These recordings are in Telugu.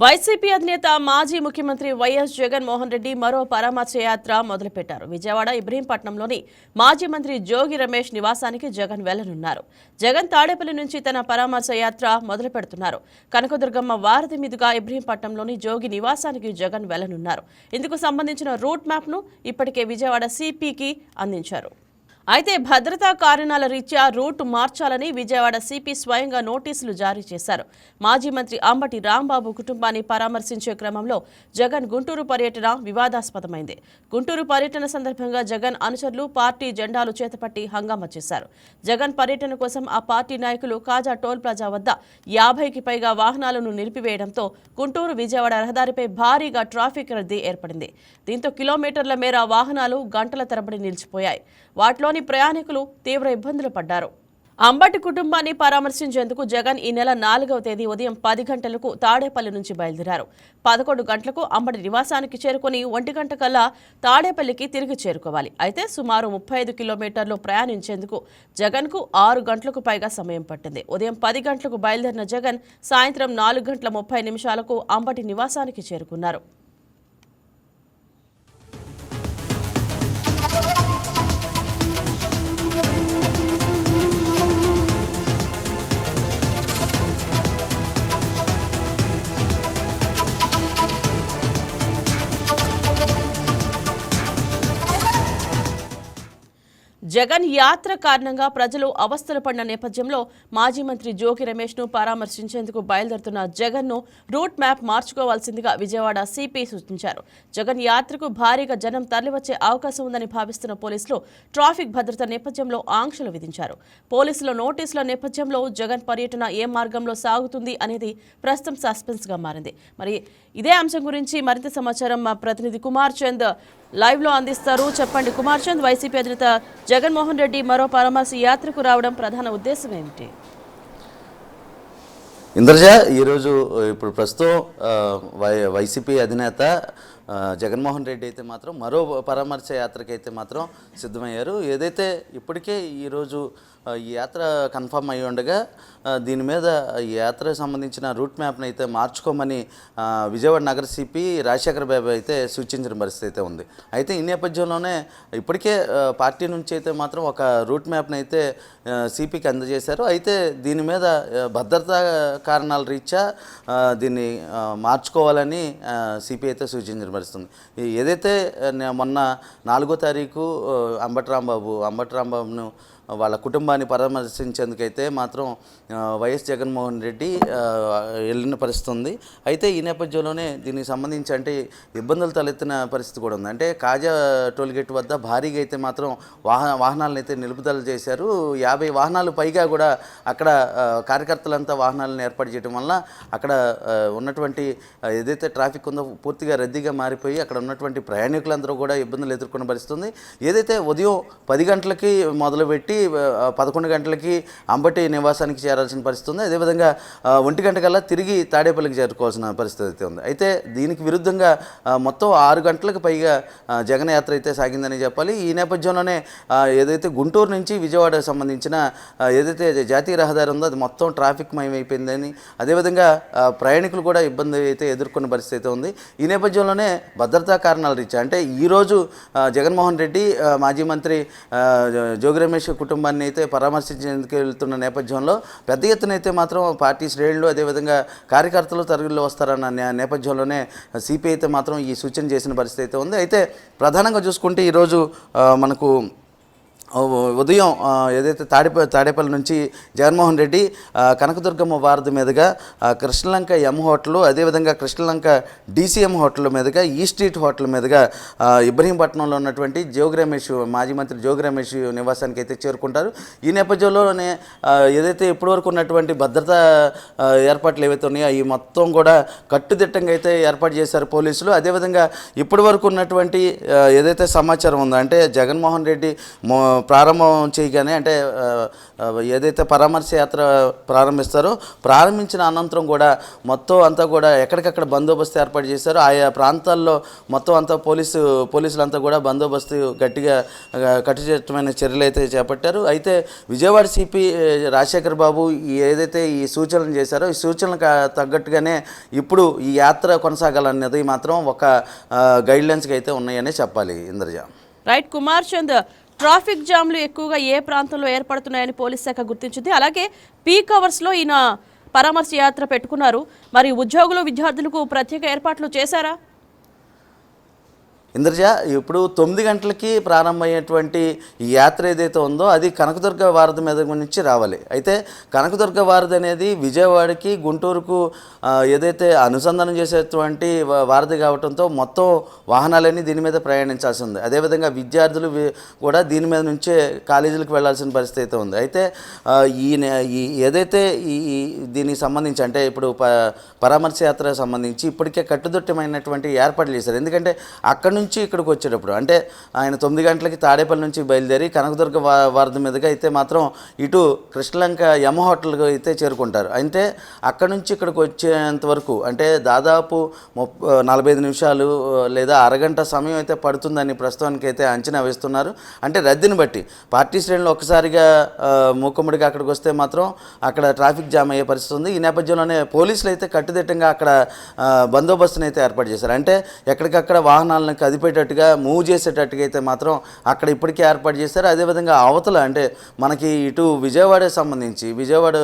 వైసీపీ అధినేత మాజీ ముఖ్యమంత్రి వైఎస్ జగన్మోహన్ రెడ్డి మరో పరామర్శ యాత్ర మొదలుపెట్టారు. విజయవాడ ఇబ్రహీంపట్నంలోని మాజీ మంత్రి జోగి రమేష్ నివాసానికి జగన్ వెళ్ళనున్నారు. జగన్ తాడేపల్లి నుంచి తన పరామర్శ యాత్ర మొదలు పెడుతున్నారు కనకదుర్గమ్మ వారధి మీదుగా ఇబ్రహీంపట్నంలోని జోగి నివాసానికి జగన్ వెళ్ళనున్నారు. ఇందుకు సంబంధించిన రూట్ మ్యాప్ను ఇప్పటికే విజయవాడ సిపికి అందించారు. అయితే భద్రతా కారణాల రీత్యా రూట్ మార్చాలని విజయవాడ సిపి స్వయంగా నోటీసులు జారీ చేశారు. మాజీ మంత్రి అంబటి రాంబాబు కుటుంబాన్ని పరామర్శించే క్రమంలో జగన్ గుంటూరు పర్యటన వివాదాస్పదమైంది. గుంటూరు పర్యటన సందర్భంగా జగన్ అనుచరులు పార్టీ జెండాలు చేతపట్టి హంగామా చేశారు. జగన్ పర్యటన కోసం ఆ పార్టీ నాయకులు కాజా టోల్ ప్లాజా వద్ద యాభైకి పైగా వాహనాలను నిలిపివేయడంతో గుంటూరు విజయవాడ రహదారిపై భారీగా ట్రాఫిక్ రద్దీ ఏర్పడింది. దీంతో కిలోమీటర్ల మేర వాహనాలు గంటల తరబడి నిలిచిపోయాయి. వాటిలోని ప్రయాణికులు తీవ్ర ఇబ్బందులు పడ్డారు. అంబటి కుటుంబాన్ని పరామర్శించేందుకు జగన్ ఈ నెల నాలుగవ తేదీ ఉదయం పది గంటలకు తాడేపల్లి నుంచి బయలుదేరారు. పదకొండు గంటలకు అంబటి నివాసానికి చేరుకుని ఒంటి గంట కల్లా తాడేపల్లికి తిరిగి చేరుకోవాలి. అయితే సుమారు ముప్పై ఐదు కిలోమీటర్లు ప్రయాణించేందుకు జగన్కు ఆరు గంటలకు పైగా సమయం పట్టింది. ఉదయం పది గంటలకు బయలుదేరిన జగన్ సాయంత్రం నాలుగు గంటల ముప్పై నిమిషాలకు అంబటి నివాసానికి చేరుకున్నారు. జగన్ యాత్ర కారణంగా ప్రజలు అవస్థలు పడిన నేపథ్యంలో మాజీ మంత్రి జోగి రమేష్ను పరామర్శించేందుకు బయలుదేరుతున్న జగన్ను రూట్ మ్యాప్ మార్చుకోవాల్సిందిగా విజయవాడ సిపి సూచించారు. జగన్ యాత్రకు భారీగా జనం తరలివచ్చే అవకాశం ఉందని భావిస్తున్న పోలీసులు ట్రాఫిక్ భద్రత నేపథ్యంలో ఆంక్షలు విధించారు. పోలీసుల నోటీసుల నేపథ్యంలో జగన్ పర్యటన ఏ మార్గంలో సాగుతుంది అనేది ప్రస్తుతం సస్పెన్స్గా మారింది. మరి ఇదే అంశం గురించి మరింత సమాచారం మా ప్రతినిధి కుమార్ చంద్. లైవ్లో అందిస్తారు. చెప్పండి కుమార్ చంద్ వైసీపీ అధినేత జగన్మోహన్ రెడ్డి మరో పరమాసి యాత్రకు రావడం ప్రధాన ఉద్దేశం ఏమిటి ఇంద్రజ ఈరోజు ఇప్పుడు ప్రస్తుతం వై వైసీపీ అధినేత జగన్మోహన్ రెడ్డి అయితే మాత్రం మరో పరామర్శ యాత్రకి అయితే మాత్రం సిద్ధమయ్యారు. ఏదైతే ఇప్పటికే ఈరోజు ఈ యాత్ర కన్ఫర్మ్ అయి ఉండగా దీని మీద ఈ యాత్రకు సంబంధించిన రూట్ మ్యాప్ని అయితే మార్చుకోమని విజయవాడ నగర సిపి రాజశేఖర బాబు అయితే సూచించిన పరిస్థితి అయితే ఉంది. అయితే ఈ నేపథ్యంలోనే ఇప్పటికే పార్టీ నుంచి అయితే మాత్రం ఒక రూట్ మ్యాప్ని అయితే సిపికి అందజేశారు. అయితే దీని మీద భద్రతా కారణాల రీత్యా దీన్ని మార్చుకోవాలని సిపి అయితే సూచించిన పరిస్థితుంది ఏదైతే మొన్న నాలుగో తారీఖు అంబటరాంబాబు అంబటి రాంబాబు అంబటి రాంబాబును వాళ్ళ కుటుంబాన్ని పరామర్శించేందుకైతే మాత్రం వైఎస్ జగన్మోహన్ రెడ్డి వెళ్ళిన పరిస్థితి ఉంది అయితే ఈ నేపథ్యంలోనే దీనికి సంబంధించి అంటే ఇబ్బందులు తలెత్తిన పరిస్థితి కూడా ఉంది. అంటే కాజా టోల్గేట్ వద్ద భారీగా అయితే మాత్రం వాహన వాహనాలను అయితే నిలుపుదల చేశారు. యాభై వాహనాలు పైగా కూడా అక్కడ కార్యకర్తలంతా వాహనాలను ఏర్పాటు చేయడం వల్ల అక్కడ ఉన్నటువంటి ఏదైతే ట్రాఫిక్ ఉందో పూర్తిగా రద్దీగా మారిపోయి అక్కడ ఉన్నటువంటి ప్రయాణికులందరూ కూడా ఇబ్బందులు ఎదుర్కొని పరిస్థితుంది. ఏదైతే ఉదయం పది గంటలకి మొదలుపెట్టి పదకొండు గంటలకి అంబటి నివాసానికి చేరాల్సిన పరిస్థితి ఉంది. అదేవిధంగా ఒంటి గంట కల్లా తిరిగి తాడేపల్లికి చేరుకోవాల్సిన పరిస్థితి అయితే ఉంది. అయితే దీనికి విరుద్ధంగా మొత్తం ఆరు గంటలకు పైగా జగన్ యాత్ర అయితే సాగిందని చెప్పాలి. ఈ నేపథ్యంలోనే ఏదైతే గుంటూరు నుంచి విజయవాడకు సంబంధించిన ఏదైతే జాతీయ రహదారి ఉందో అది మొత్తం ట్రాఫిక్ మయమైపోయిందని అదేవిధంగా ప్రయాణికులు కూడా ఇబ్బంది అయితే ఎదుర్కొన్న పరిస్థితి అయితే ఉంది. ఈ నేపథ్యంలోనే భద్రతా కారణాలు రీత్యా అంటే ఈరోజు జగన్మోహన్ రెడ్డి మాజీ మంత్రి జోగి రమేష్ కుటుంబాన్ని అయితే పరామర్శించేందుకు వెళ్తున్న నేపథ్యంలో పెద్ద ఎత్తున అయితే మాత్రం పార్టీ శ్రేణులు అదేవిధంగా కార్యకర్తలు తరుగుల్లో వస్తారన్న నేపథ్యంలోనే సిపిఐ అయితే మాత్రం ఈ సూచన చేసిన పరిస్థితి అయితే ఉంది. అయితే ప్రధానంగా చూసుకుంటే ఈరోజు మనకు ఉదయం ఏదైతే తాడేపల్లి తాడేపల్లి నుంచి జగన్మోహన్ రెడ్డి కనకదుర్గమ్మ వారధి మీదుగా కృష్ణలంక ఎం హోటల్ అదేవిధంగా కృష్ణలంక డీసీఎం హోటల్ మీదుగా ఈ స్ట్రీట్ హోటల్ మీదుగా ఇబ్రహీంపట్నంలో ఉన్నటువంటి జోగి రమేష్ మాజీ మంత్రి జోగి రమేష్ నివాసానికి అయితే చేరుకుంటారు. ఈ నేపథ్యంలోనే ఏదైతే ఇప్పటివరకు ఉన్నటువంటి భద్రతా ఏర్పాట్లు ఏవైతే ఉన్నాయో అవి మొత్తం కూడా కట్టుదిట్టంగా అయితే ఏర్పాటు చేశారు పోలీసులు. అదేవిధంగా ఇప్పటివరకు ఉన్నటువంటి ఏదైతే సమాచారం ఉందో అంటే జగన్మోహన్ రెడ్డి మో ప్రారంభం చేయగానే అంటే ఏదైతే పరామర్శ యాత్ర ప్రారంభిస్తారో ప్రారంభించిన అనంతరం కూడా మొత్తం అంతా కూడా ఎక్కడికక్కడ బందోబస్తు ఏర్పాటు చేశారు ఆయా ప్రాంతాల్లో మొత్తం అంతా పోలీసు పోలీసులంతా కూడా బందోబస్తు గట్టిగా ఆ, కట్టుదిట్టమైన చర్యలు అయితే చేపట్టారు. అయితే విజయవాడ సిపి రాజశేఖర్ బాబు ఈ ఏదైతే ఈ సూచనలు చేశారో ఈ సూచనలకు తగ్గట్టుగానే ఇప్పుడు ఈ యాత్ర కొనసాగాలన్నది మాత్రం ఒక గైడ్లైన్స్కి అయితే ఉన్నాయనే చెప్పాలి ఇంద్రజ. రైట్ కుమార్ చంద్ ట్రాఫిక్ జామ్లు ఎక్కువగా ఏ ప్రాంతంలో ఏర్పడుతున్నాయని పోలీస్ శాఖ గుర్తించింది. అలాగే పీక్ అవర్స్లో ఈయన పరామర్శ యాత్ర పెట్టుకున్నారు. మరి ఉద్యోగులు విద్యార్థులకు ప్రత్యేక ఏర్పాట్లు చేశారా? ఇంద్రజ ఇప్పుడు తొమ్మిది గంటలకి ప్రారంభమయ్యేటువంటి ఈ యాత్ర ఏదైతే ఉందో అది కనకదుర్గ వారధి మీద నుంచి రావాలి. అయితే కనకదుర్గ వారధి అనేది విజయవాడకి గుంటూరుకు ఏదైతే అనుసంధానం చేసేటువంటి వారధి కావడంతో మొత్తం వాహనాలన్నీ దీని మీద ప్రయాణించాల్సి ఉంది. అదేవిధంగా విద్యార్థులు కూడా దీని మీద నుంచే కాలేజీలకు వెళ్ళాల్సిన పరిస్థితి అయితే ఉంది. అయితే ఈ ఏదైతే ఈ దీనికి సంబంధించి అంటే ఇప్పుడు ప పరామర్శ యాత్ర సంబంధించి ఇప్పటికే కట్టుదిట్టమైనటువంటి ఏర్పాట్లు చేశారు. ఎందుకంటే అక్కడ నుంచి ఇక్కడికి వచ్చేటప్పుడు. అంటే ఆయన తొమ్మిది గంటలకి తాడేపల్లి నుంచి బయలుదేరి కనకదుర్గ వా వారధి మీదుగా అయితే మాత్రం ఇటు కృష్ణలంక యమ హోటల్కి అయితే చేరుకుంటారు. అంటే అక్కడి నుంచి ఇక్కడికి వచ్చేంత వరకు అంటే దాదాపు ముప్ నలభై ఐదు నిమిషాలు లేదా అరగంట సమయం అయితే పడుతుందని ప్రస్తుతానికి అయితే అంచనా వేస్తున్నారు. అంటే రద్దీని బట్టి పార్టీ శ్రేణులు ఒక్కసారిగా ఆ, మూకుమ్మడిగా అక్కడికి వస్తే మాత్రం అక్కడ ట్రాఫిక్ జామ్ అయ్యే పరిస్థితి ఉంది. ఈ నేపథ్యంలోనే పోలీసులు అయితే కట్టుదిట్టంగా అక్కడ బందోబస్తుని అయితే ఏర్పాటు చేశారు. అంటే ఎక్కడికక్కడ వాహనాలను కదిపేటట్టుగా మూవ్ చేసేటట్టుగా అయితే మాత్రం అక్కడ ఇప్పటికే ఏర్పాటు చేశారు. అదేవిధంగా అవతల అంటే మనకి ఇటు విజయవాడ సంబంధించి విజయవాడ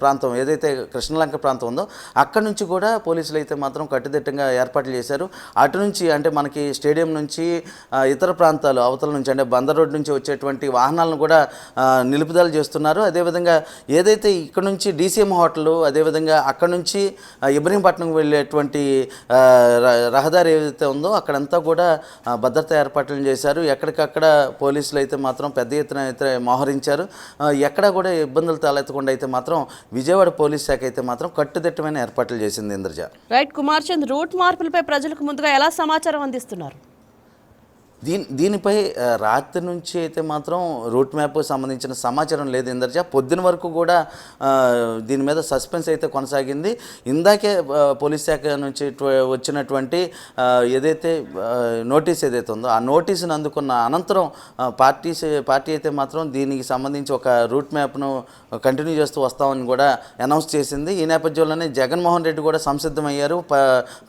ప్రాంతం ఏదైతే కృష్ణలంక ప్రాంతం ఉందో అక్కడ నుంచి కూడా పోలీసులు అయితే మాత్రం కట్టుదిట్టంగా ఏర్పాట్లు చేశారు. అటు నుంచి అంటే మనకి స్టేడియం నుంచి ఇతర ప్రాంతాలు అవతల నుంచి అంటే బందర్ రోడ్ నుంచి వచ్చేటువంటి వాహనాలను కూడా నిలుపుదల చేస్తున్నారు. అదేవిధంగా ఏదైతే ఇక్కడ నుంచి డీసీఎం హోటల్ అదేవిధంగా అక్కడ నుంచి ఇబ్రహీంపట్నం వెళ్ళేటువంటి రహదారి ఏదైతే ఉందో అక్కడ అక్కడంతా కూడా భద్రత భద్రతా ఏర్పాట్లు చేశారు. ఎక్కడికక్కడ పోలీసులు అయితే మాత్రం పెద్ద ఎత్తున అయితే మోహరించారు. ఎక్కడా కూడా ఇబ్బందులు తలెత్తకుండా అయితే మాత్రం విజయవాడ పోలీస్ శాఖ అయితే మాత్రం కట్టుదిట్టమైన ఏర్పాట్లు చేసింది ఇంద్రజ. రైట్ కుమార్ చంద్ రూట్ మార్పులపై ప్రజలకు ముందుగా ఎలా సమాచారం అందిస్తున్నారు? దీని దీనిపై రాత్రి నుంచి అయితే మాత్రం రూట్ మ్యాప్ సంబంధించిన సమాచారం లేదు ఇందర్జా. పొద్దున వరకు కూడా దీని మీద సస్పెన్స్ అయితే కొనసాగింది. ఇందాకే పోలీస్ శాఖ నుంచి వచ్చినటువంటి ఏదైతే నోటీస్ ఏదైతే ఉందో ఆ నోటీసును అందుకున్న అనంతరం పార్టీస్ పార్టీ పార్టీ అయితే మాత్రం దీనికి సంబంధించి ఒక రూట్ మ్యాప్ను కంటిన్యూ చేస్తూ వస్తామని కూడా అనౌన్స్ చేసింది. ఈ నేపథ్యంలోనే జగన్మోహన్ రెడ్డి కూడా సంసిద్ధమయ్యారు ప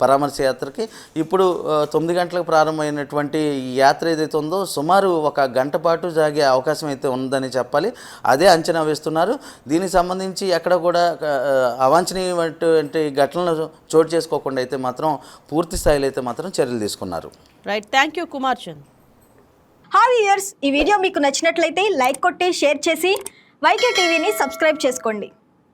పరామర్శ యాత్రకి. ఇప్పుడు తొమ్మిది గంటలకు ప్రారంభమైనటువంటి ఈ యాత్ర ఏదైతే ఉందో సుమారు ఒక గంట పాటు సాగే అవకాశం అయితే ఉందని చెప్పాలి. అదే అంచనా వేస్తున్నారు. దీనికి సంబంధించి ఎక్కడ కూడా ఆ, అవాంఛనీయమైనటువంటి ఘటనలు చోటు చేసుకోకుండా అయితే మాత్రం పూర్తి స్థాయిలో అయితే మాత్రం చర్యలు తీసుకున్నారు. Right thank you Kumar Chand hi years ఈ వీడియో మీకు నచ్చినట్లయితే లైక్ కొట్టి షేర్ చేసి వైకే టీవీని సబ్స్క్రైబ్ చేసుకోండి.